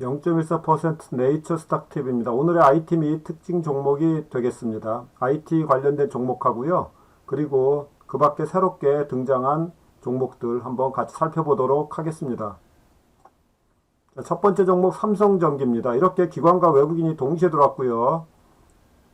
0.14% 네이처 스탁팁입니다. 오늘의 IT 및 특징 종목이 되겠습니다. IT 관련된 종목하고요. 그리고 그 밖에 새롭게 등장한 종목들 한번 같이 살펴보도록 하겠습니다. 자, 첫 번째 종목 삼성전기입니다. 이렇게 기관과 외국인이 동시에 들어왔고요.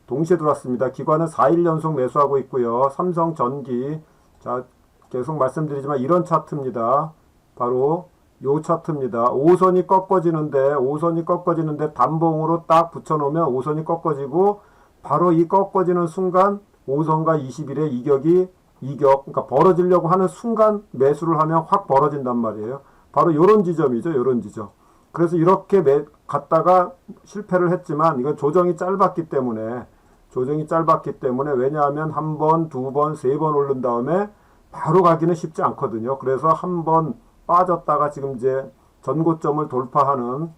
동시에 들어왔습니다. 기관은 4일 연속 매수하고 있고요. 삼성전기 자 계속 말씀드리지만 이런 차트입니다. 바로 요 차트입니다. 5선이 꺾어지는데 5선이 꺾어지는데 단봉으로 딱 붙여놓으면 5선이 꺾어지고 바로 이 꺾어지는 순간 5선과 20일의 이격이 이격 그러니까 벌어지려고 하는 순간 매수를 하면 확 벌어진단 말이에요. 바로 요런 지점이죠. 요런 지점. 그래서 이렇게 매, 갔다가 실패를 했지만 이건 조정이 짧았기 때문에 조정이 짧았기 때문에 왜냐하면 한 번, 두 번, 세 번 오른 다음에 바로 가기는 쉽지 않거든요. 그래서 한번 빠졌다가 지금 이제 전고점을 돌파하는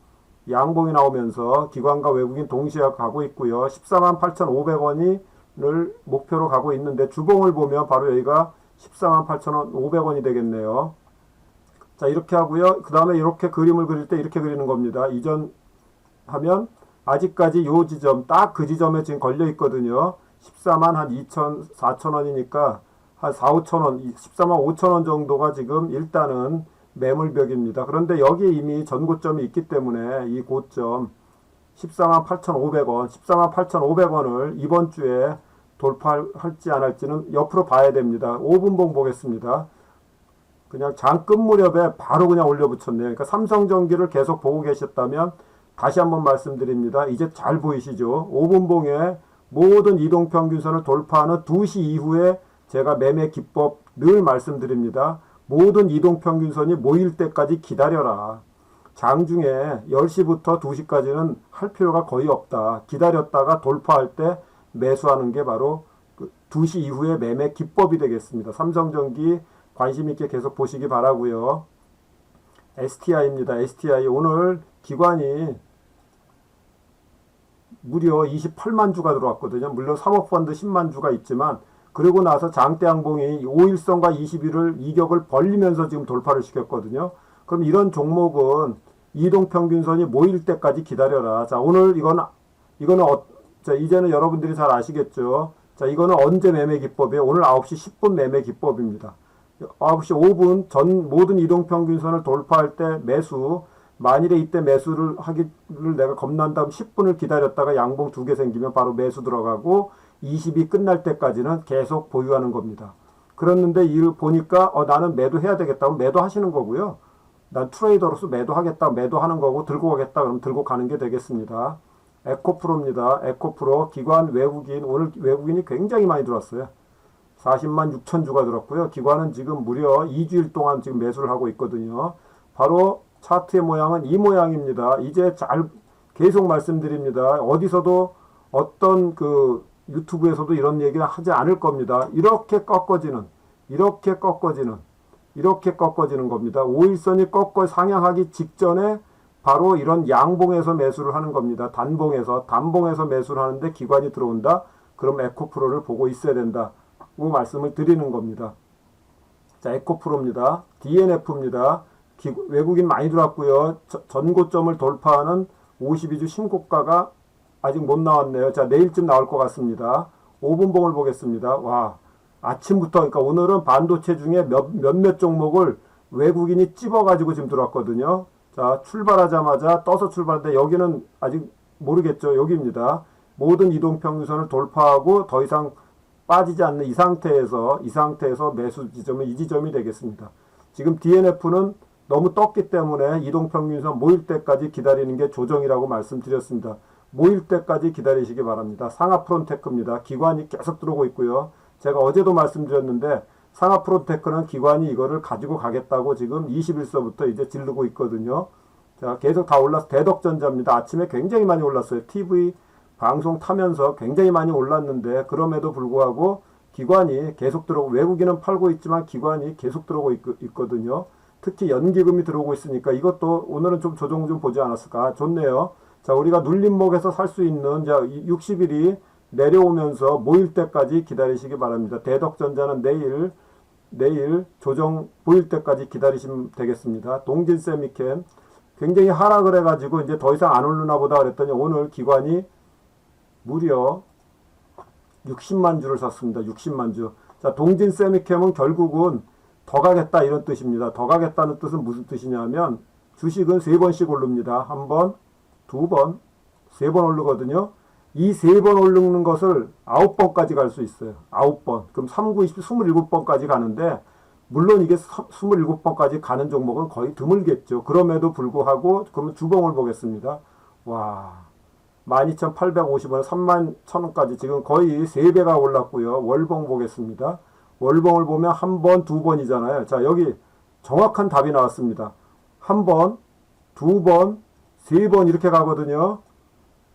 양봉이 나오면서 기관과 외국인 동시에 가고 있고요. 14만 8,500원이를 목표로 가고 있는데 주봉을 보면 바로 여기가 14만 8,500원이 되겠네요. 자, 이렇게 하고요. 그 다음에 이렇게 그림을 그릴 때 이렇게 그리는 겁니다. 이전 하면 아직까지 요 지점, 딱 그 지점에 지금 걸려 있거든요. 14만 한 2천, 4천 원이니까 한 4, 5천 원, 14만 5천 원 정도가 지금 일단은 매물벽입니다. 그런데 여기에 이미 전고점이 있기 때문에 이 고점 14만 8,500원, 14만 8,500원을 이번 주에 돌파할지 안 할지는 옆으로 봐야 됩니다. 5분봉 보겠습니다. 그냥 장끝 무렵에 바로 그냥 올려붙였네요. 그러니까 삼성전기를 계속 보고 계셨다면 다시 한번 말씀드립니다. 이제 잘 보이시죠? 5분봉에 모든 이동평균선을 돌파하는 2시 이후에 제가 매매 기법 늘 말씀드립니다. 모든 이동평균선이 모일 때까지 기다려라. 장중에 10시부터 2시까지는 할 필요가 거의 없다. 기다렸다가 돌파할 때 매수하는 게 바로 그 2시 이후에 매매 기법이 되겠습니다. 삼성전기 관심 있게 계속 보시기 바라고요. STI입니다. STI 오늘 기관이 무려 28만 주가 들어왔거든요. 물론 사모펀드 10만 주가 있지만 그리고 나서 장대양봉이 5일선과 20일을 이격을 벌리면서 지금 돌파를 시켰거든요. 그럼 이런 종목은 이동평균선이 모일 때까지 기다려라. 자, 오늘 이건, 이거는, 어, 자, 이제는 여러분들이 잘 아시겠죠. 자, 이거는 언제 매매 기법이에요? 오늘 9시 10분 매매 기법입니다. 9시 5분 전 모든 이동평균선을 돌파할 때 매수, 만일에 이때 매수를 하기를 내가 겁난다면 10분을 기다렸다가 양봉 두 개 생기면 바로 매수 들어가고 20이 끝날 때까지는 계속 보유하는 겁니다. 그랬는데 이를 보니까 어, 나는 매도해야 되겠다면 매도하시는 거고요. 난 트레이더로서 매도하겠다, 매도하는 거고 들고 가겠다 그럼 들고 가는 게 되겠습니다. 에코프로입니다. 에코프로 기관 외국인 오늘 외국인이 굉장히 많이 들어왔어요. 40만 6천 주가 들었고요. 기관은 지금 무려 2주일 동안 지금 매수를 하고 있거든요. 바로 차트의 모양은 이 모양입니다. 이제 잘 계속 말씀드립니다. 어디서도 어떤 그 유튜브에서도 이런 얘기를 하지 않을 겁니다. 이렇게 꺾어지는, 이렇게 꺾어지는, 이렇게 꺾어지는 겁니다. 5일선이 꺾어 상향하기 직전에 바로 이런 양봉에서 매수를 하는 겁니다. 단봉에서, 단봉에서 매수를 하는데 기관이 들어온다? 그럼 에코프로를 보고 있어야 된다. 고 말씀을 드리는 겁니다. 자, 에코프로입니다. DNF입니다. 기, 외국인 많이 들어왔고요. 저, 전고점을 돌파하는 52주 신고가가 아직 못 나왔네요. 자, 내일쯤 나올 것 같습니다. 5분봉을 보겠습니다. 와, 아침부터, 그러니까 오늘은 반도체 중에 몇, 몇몇 종목을 외국인이 찝어가지고 지금 들어왔거든요. 자, 출발하자마자 떠서 출발하는데 여기는 아직 모르겠죠. 여기입니다. 모든 이동평균선을 돌파하고 더 이상 빠지지 않는 이 상태에서, 이 상태에서 매수 지점은 이 지점이 되겠습니다. 지금 DNF는 너무 떴기 때문에 이동평균선 모일 때까지 기다리는 게 조정이라고 말씀드렸습니다. 모일 때까지 기다리시기 바랍니다. 상하프론테크입니다. 기관이 계속 들어오고 있고요. 제가 어제도 말씀드렸는데 상하프론테크는 기관이 이거를 가지고 가겠다고 지금 21서부터 이제 지르고 있거든요. 자, 계속 다 올라서 대덕전자입니다. 아침에 굉장히 많이 올랐어요. TV 방송 타면서 굉장히 많이 올랐는데 그럼에도 불구하고 기관이 계속 들어오고 외국인은 팔고 있지만 기관이 계속 들어오고 있, 있거든요. 특히 연기금이 들어오고 있으니까 이것도 오늘은 좀 조정 좀 보지 않았을까. 아, 좋네요. 자, 우리가 눌림목에서 살 수 있는 자 60일이 내려오면서 모일 때까지 기다리시기 바랍니다. 대덕전자는 내일 내일 조정 보일 때까지 기다리시면 되겠습니다. 동진세미캔 굉장히 하락을 해가지고 이제 더 이상 안 오르나 보다 그랬더니 오늘 기관이 무려 60만 주를 샀습니다. 60만 주. 자, 동진 세미캠은 결국은 더 가겠다 이런 뜻입니다. 더 가겠다는 뜻은 무슨 뜻이냐면 주식은 세 번씩 오릅니다. 한 번, 두 번, 세 번 오르거든요. 이 세 번 오르는 것을 아홉 번까지 갈 수 있어요. 아홉 번. 그럼 3, 9, 20, 27번까지 가는데 물론 이게 27번까지 가는 종목은 거의 드물겠죠. 그럼에도 불구하고 그러면 주봉을 보겠습니다. 와. 12,850원, 3만 1,000원까지 지금 거의 3배가 올랐고요. 월봉 보겠습니다. 월봉을 보면 한 번, 두 번이잖아요. 자, 여기 정확한 답이 나왔습니다. 한 번, 두 번, 세 번 이렇게 가거든요.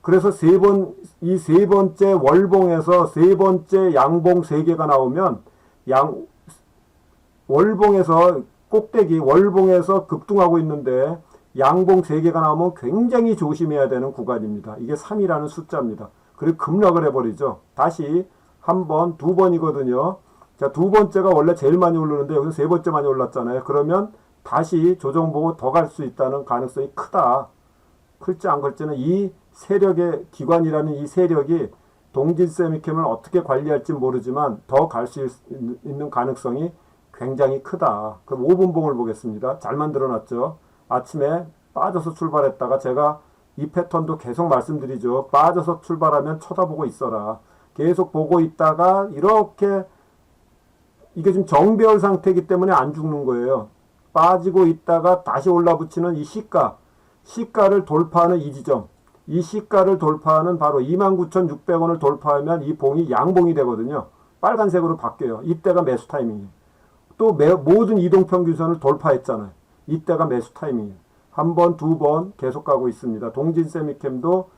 그래서 세 번, 이 세 번째 월봉에서 세 번째 양봉 세 개가 나오면 양, 월봉에서 꼭대기 월봉에서 급등하고 있는데 양봉 3개가 나오면 굉장히 조심해야 되는 구간입니다. 이게 3이라는 숫자입니다. 그리고 급락을 해버리죠. 다시 한 번, 두 번이거든요. 자, 두 번째가 원래 제일 많이 오르는데 여기서 세 번째 많이 올랐잖아요. 그러면 다시 조정 보고 더 갈 수 있다는 가능성이 크다. 클지 안 클지는 이 세력의 기관이라는 이 세력이 동진 세미캠을 어떻게 관리할지 모르지만 더 갈 수 있는 가능성이 굉장히 크다. 그럼 5분봉을 보겠습니다. 잘 만들어놨죠. 아침에 빠져서 출발했다가 제가 이 패턴도 계속 말씀드리죠. 빠져서 출발하면 쳐다보고 있어라. 계속 보고 있다가 이렇게 이게 지금 정배열 상태이기 때문에 안 죽는 거예요. 빠지고 있다가 다시 올라붙이는 이 시가, 시가를 돌파하는 이 지점, 이 시가를 돌파하는 바로 29,600원을 돌파하면 이 봉이 양봉이 되거든요. 빨간색으로 바뀌어요. 이때가 매수 타이밍이에요. 또 매, 모든 이동평균선을 돌파했잖아요. 이때가 매수 타이밍이에요. 한 번, 두 번 계속 가고 있습니다. 동진 세미캠도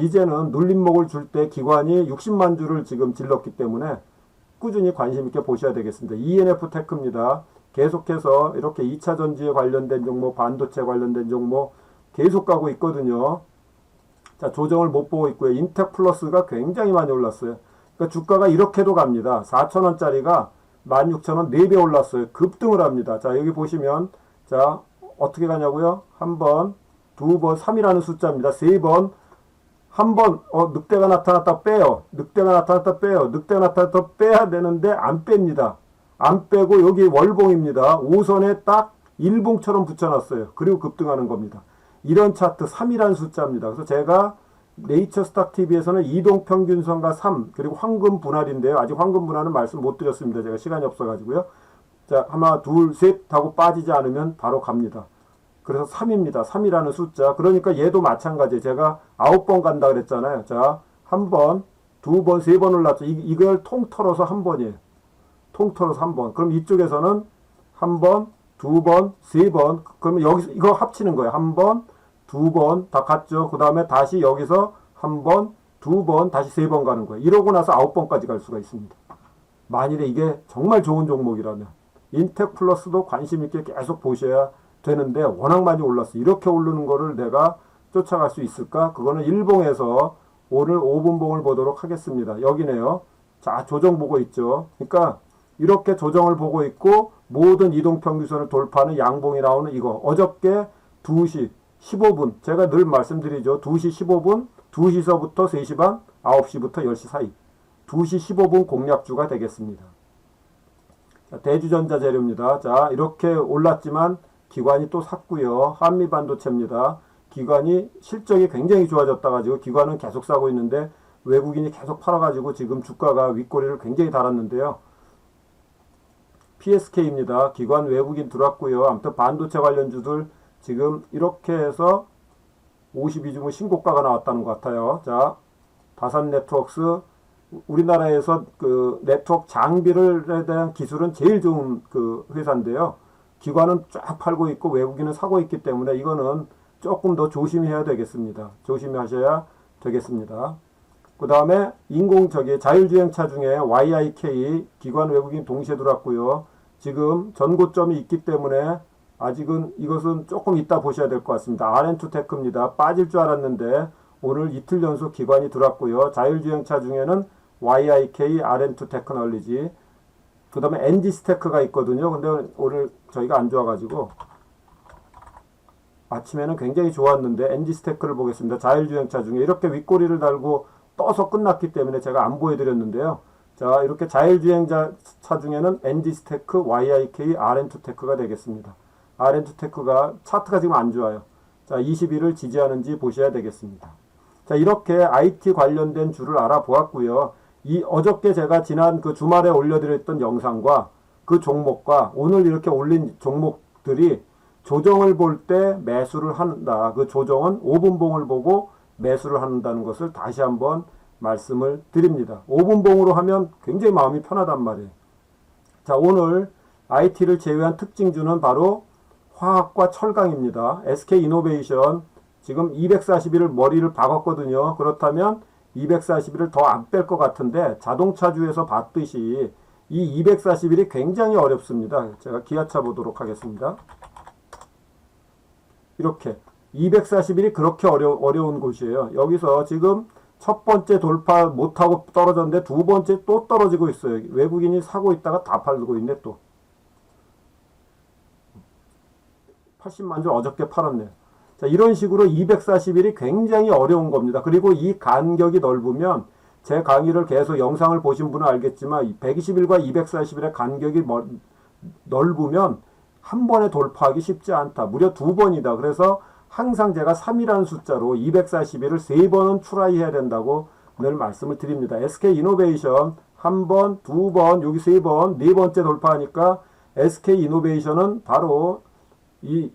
이제는 눌림목을 줄 때 기관이 60만 주를 지금 질렀기 때문에 꾸준히 관심 있게 보셔야 되겠습니다. ENF 테크입니다. 계속해서 이렇게 2차 전지에 관련된 종목, 반도체 관련된 종목 계속 가고 있거든요. 자, 조정을 못 보고 있고요. 인텍 플러스가 굉장히 많이 올랐어요. 그러니까 주가가 이렇게도 갑니다. 4천원짜리가 16,000원 4배 올랐어요. 급등을 합니다. 자, 여기 보시면 자, 어떻게 가냐고요? 한 번, 두 번, 3이라는 숫자입니다. 세 번, 한 번, 어, 늑대가 나타났다 빼요. 늑대가 나타났다 빼요. 늑대가 나타났다 빼야 되는데 안 뺍니다. 안 빼고 여기 월봉입니다. 5선에 딱 일봉처럼 붙여놨어요. 그리고 급등하는 겁니다. 이런 차트 3이라는 숫자입니다. 그래서 제가 네이처 스탁 TV에서는 이동 평균선과 3 그리고 황금 분할인데요. 아직 황금 분할은 말씀 못 드렸습니다. 제가 시간이 없어가지고요. 자 하나 둘셋 하고 빠지지 않으면 바로 갑니다. 그래서 3입니다. 3이라는 숫자. 그러니까 얘도 마찬가지. 제가 9번 간다 그랬잖아요. 자, 한 번, 두 번, 세 번 올랐죠. 이, 이걸 통털어서 한 번이에요. 통털어서 한 번. 그럼 이쪽에서는 한 번, 두 번, 세 번. 그러면 여기서 이거 합치는 거예요. 한 번, 두 번 다 갔죠. 그 다음에 다시 여기서 한 번, 두 번, 다시 세 번 가는 거예요. 이러고 나서 아홉 번까지 갈 수가 있습니다. 만일에 이게 정말 좋은 종목이라면 인텍 플러스도 관심 있게 계속 보셔야 되는데 워낙 많이 올랐어. 이렇게 오르는 거를 내가 쫓아갈 수 있을까? 그거는 일봉에서 오늘 5분봉을 보도록 하겠습니다. 여기네요. 자, 조정 보고 있죠. 그러니까 이렇게 조정을 보고 있고 모든 이동평균선을 돌파하는 양봉이 나오는 이거. 어저께 2시 15분. 제가 늘 말씀드리죠. 2시 15분, 2시서부터 3시 반, 9시부터 10시 사이. 2시 15분 공략주가 되겠습니다. 자, 대주전자 재료입니다. 자, 이렇게 올랐지만 기관이 또 샀고요. 한미 반도체입니다. 기관이 실적이 굉장히 좋아졌다 가지고 기관은 계속 사고 있는데 외국인이 계속 팔아 가지고 지금 주가가 윗꼬리를 굉장히 달았는데요. PSK입니다. 기관 외국인 들어왔고요. 아무튼 반도체 관련주들 지금 이렇게 해서 52주문 신고가가 나왔다는 것 같아요. 자, 다산 네트워크스 우리나라에서 그 네트워크 장비를에 대한 기술은 제일 좋은 그 회사인데요. 기관은 쫙 팔고 있고 외국인은 사고 있기 때문에 이거는 조금 더 조심해야 되겠습니다. 조심하셔야 되겠습니다. 그 다음에 인공 저기 자율주행차 중에 YIK 기관 외국인 동시에 들어왔고요. 지금 전고점이 있기 때문에 아직은 이것은 조금 이따 보셔야 될 것 같습니다. RN2테크입니다. 빠질 줄 알았는데 오늘 이틀 연속 기관이 들어왔고요. 자율주행차 중에는 YIK RN2 테크놀리지 그 다음에 NG 스테크가 있거든요. 근데 오늘 저희가 안 좋아가지고 아침에는 굉장히 좋았는데 NG 스테크를 보겠습니다. 자율주행차 중에 이렇게 윗꼬리를 달고 떠서 끝났기 때문에 제가 안 보여드렸는데요. 자 이렇게 자율주행차 중에는 NG 스테크, YIK, RN2 테크가 되겠습니다. RN2 테크가 차트가 지금 안 좋아요. 자 20일을 지지하는지 보셔야 되겠습니다. 자 이렇게 IT 관련된 주를 알아보았고요. 이 어저께 제가 지난 그 주말에 올려드렸던 영상과 그 종목과 오늘 이렇게 올린 종목들이 조정을 볼 때 매수를 한다. 그 조정은 5분봉을 보고 매수를 한다는 것을 다시 한번 말씀을 드립니다. 5분봉으로 하면 굉장히 마음이 편하단 말이에요. 자, 오늘 IT를 제외한 특징주는 바로 화학과 철강입니다. SK 이노베이션 지금 241을 머리를 박았거든요. 그렇다면 241을 더 안 뺄 것 같은데 자동차주에서 봤듯이 이 241이 굉장히 어렵습니다. 제가 기아차 보도록 하겠습니다. 이렇게 241이 그렇게 어려, 어려운 곳이에요. 여기서 지금 첫 번째 돌파 못하고 떨어졌는데 두 번째 또 떨어지고 있어요. 외국인이 사고 있다가 다 팔고 있네 또. 80만 주 어저께 팔았네요. 자, 이런 식으로 241이 굉장히 어려운 겁니다. 그리고 이 간격이 넓으면 제 강의를 계속 영상을 보신 분은 알겠지만 121과 241의 간격이 멀, 넓으면 한 번에 돌파하기 쉽지 않다. 무려 두 번이다. 그래서 항상 제가 3이라는 숫자로 241을 세 번은 트라이 해야 된다고 늘 말씀을 드립니다. SK 이노베이션 한 번, 두 번, 여기 세 번, 네 번째 돌파하니까 SK 이노베이션은 바로 이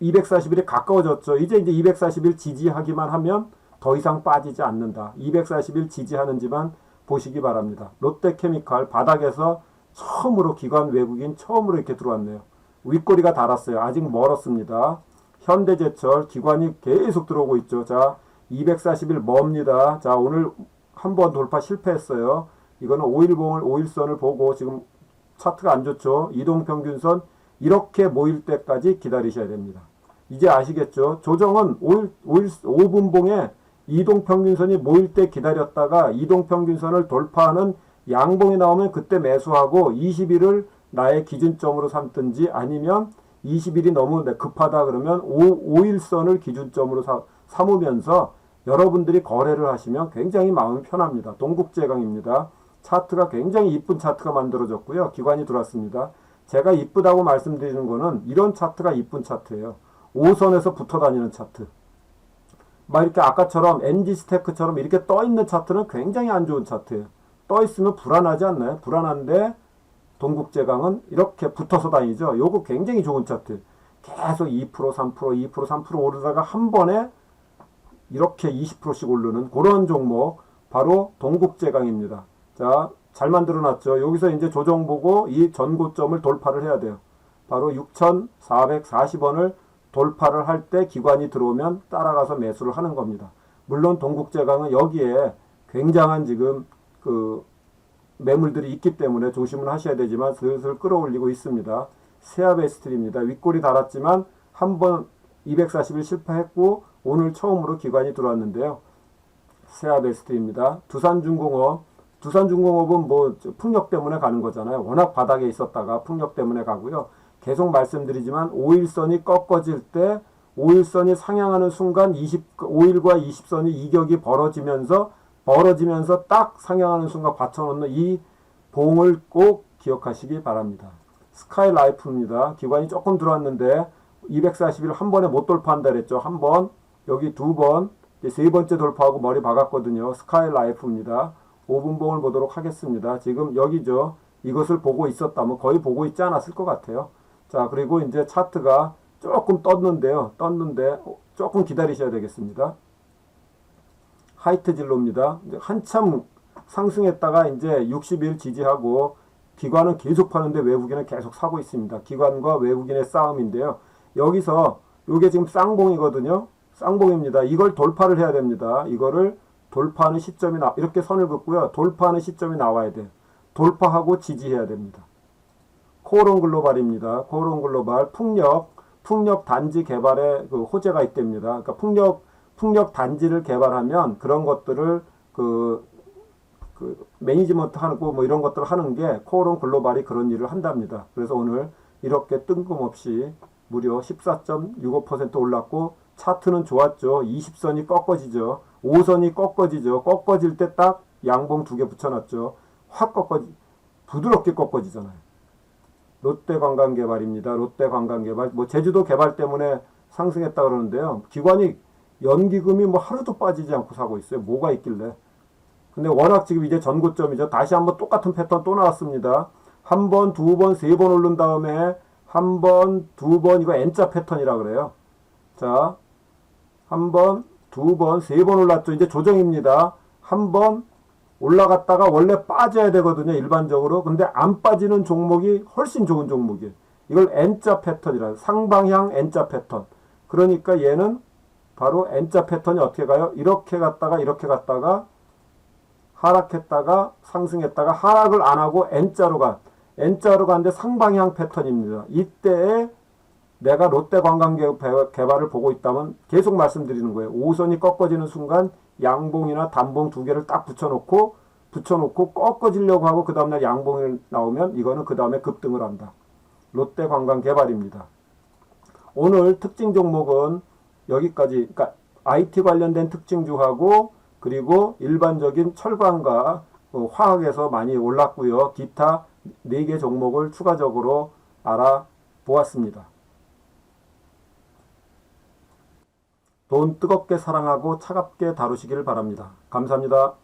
241에 가까워졌죠. 이제 이제 241 지지하기만 하면 더 이상 빠지지 않는다. 241 지지하는지만 보시기 바랍니다. 롯데케미칼 바닥에서 처음으로 기관 외국인 처음으로 이렇게 들어왔네요. 윗꼬리가 달았어요. 아직 멀었습니다. 현대제철 기관이 계속 들어오고 있죠. 자, 241 멉니다. 자, 오늘 한 번 돌파 실패했어요. 이거는 5일봉을 5일선을 보고 지금 차트가 안 좋죠. 이동평균선 이렇게 모일 때까지 기다리셔야 됩니다. 이제 아시겠죠? 조정은 5일, 5일, 5분봉에 이동평균선이 모일 때 기다렸다가 이동평균선을 돌파하는 양봉이 나오면 그때 매수하고 20일을 나의 기준점으로 삼든지 아니면 20일이 너무 급하다 그러면 5, 5일선을 기준점으로 사, 삼으면서 여러분들이 거래를 하시면 굉장히 마음이 편합니다. 동국제강입니다. 차트가 굉장히 이쁜 차트가 만들어졌고요. 기관이 들어왔습니다. 제가 이쁘다고 말씀드리는 거는 이런 차트가 이쁜 차트예요. 5선에서 붙어 다니는 차트. 막 이렇게 아까처럼 NG 스테크처럼 이렇게 떠 있는 차트는 굉장히 안 좋은 차트예요. 떠 있으면 불안하지 않나요? 불안한데 동국제강은 이렇게 붙어서 다니죠. 요거 굉장히 좋은 차트. 계속 2%, 3%, 2%, 3% 오르다가 한 번에 이렇게 20%씩 오르는 그런 종목 바로 동국제강입니다. 자, 잘 만들어 놨죠. 여기서 이제 조정 보고 이 전고점을 돌파를 해야 돼요. 바로 6,440원을 돌파를 할 때 기관이 들어오면 따라가서 매수를 하는 겁니다. 물론 동국제강은 여기에 굉장한 지금 그 매물들이 있기 때문에 조심을 하셔야 되지만 슬슬 끌어올리고 있습니다. 세아베스트입니다. 윗골이 달았지만 한 번 240일 실패했고 오늘 처음으로 기관이 들어왔는데요. 세아베스트입니다. 두산중공업 두산중공업은 뭐 풍력 때문에 가는 거잖아요. 워낙 바닥에 있었다가 풍력 때문에 가고요. 계속 말씀드리지만 5일선이 꺾어질 때 5일선이 상향하는 순간 20, 5일과 20선이 이격이 벌어지면서 벌어지면서 딱 상향하는 순간 받쳐놓는 이 봉을 꼭 기억하시기 바랍니다. 스카이라이프입니다. 기관이 조금 들어왔는데 241한 번에 못 돌파한다 그랬죠. 한 번, 여기 두 번, 세 번째 돌파하고 머리 박았거든요. 스카이라이프입니다. 5분봉을 보도록 하겠습니다. 지금 여기죠. 이것을 보고 있었다면 거의 보고 있지 않았을 것 같아요. 자, 그리고 이제 차트가 조금 떴는데요. 떴는데 조금 기다리셔야 되겠습니다. 하이트 진로입니다. 한참 상승했다가 이제 60일 지지하고 기관은 계속 파는데 외국인은 계속 사고 있습니다. 기관과 외국인의 싸움인데요. 여기서 이게 지금 쌍봉이거든요. 쌍봉입니다. 이걸 돌파를 해야 됩니다. 이거를 돌파하는 시점이 나 이렇게 선을 긋고요. 돌파하는 시점이 나와야 돼요. 돌파하고 지지해야 됩니다. 코오롱 글로벌입니다. 코오롱 글로벌 풍력 풍력 단지 개발에 그 호재가 있답니다. 그러니까 풍력 풍력 단지를 개발하면 그런 것들을 그, 그 매니지먼트 하고 뭐 이런 것들을 하는 게 코오롱 글로벌이 그런 일을 한답니다. 그래서 오늘 이렇게 뜬금없이 무려 14.65% 올랐고 차트는 좋았죠. 20선이 꺾어지죠. 5선이 꺾어지죠. 꺾어질 때 딱 양봉 두 개 붙여놨죠. 확 꺾어지 부드럽게 꺾어지잖아요. 롯데 관광개발입니다. 롯데 관광개발 뭐 제주도 개발 때문에 상승했다 그러는데요. 기관이 연기금이 뭐 하루도 빠지지 않고 사고 있어요. 뭐가 있길래? 근데 워낙 지금 이제 전고점이죠. 다시 한번 똑같은 패턴 또 나왔습니다. 한 번, 두 번, 세 번 오른 다음에 한 번, 두 번 이거 N자 패턴이라 그래요. 자, 한 번, 두 번, 세 번 올랐죠. 이제 조정입니다. 한 번 올라갔다가 원래 빠져야 되거든요. 일반적으로. 근데 안 빠지는 종목이 훨씬 좋은 종목이에요. 이걸 N자 패턴이라 상방향 N자 패턴. 그러니까 얘는 바로 N자 패턴이 어떻게 가요? 이렇게 갔다가 이렇게 갔다가 하락했다가 상승했다가 하락을 안 하고 N자로 간 N자로 가는데 상방향 패턴입니다. 이때에 내가 롯데 관광 개발을 보고 있다면 계속 말씀드리는 거예요. 5선이 꺾어지는 순간 양봉이나 단봉 두 개를 딱 붙여놓고 붙여놓고 꺾어지려고 하고 그 다음날 양봉이 나오면 이거는 그 다음에 급등을 한다. 롯데 관광 개발입니다. 오늘 특징 종목은 여기까지 그러니까 IT 관련된 특징주하고 그리고 일반적인 철강과 어, 화학에서 많이 올랐고요. 기타 4개 종목을 추가적으로 알아보았습니다. 돈 뜨겁게 사랑하고 차갑게 다루시길 바랍니다. 감사합니다.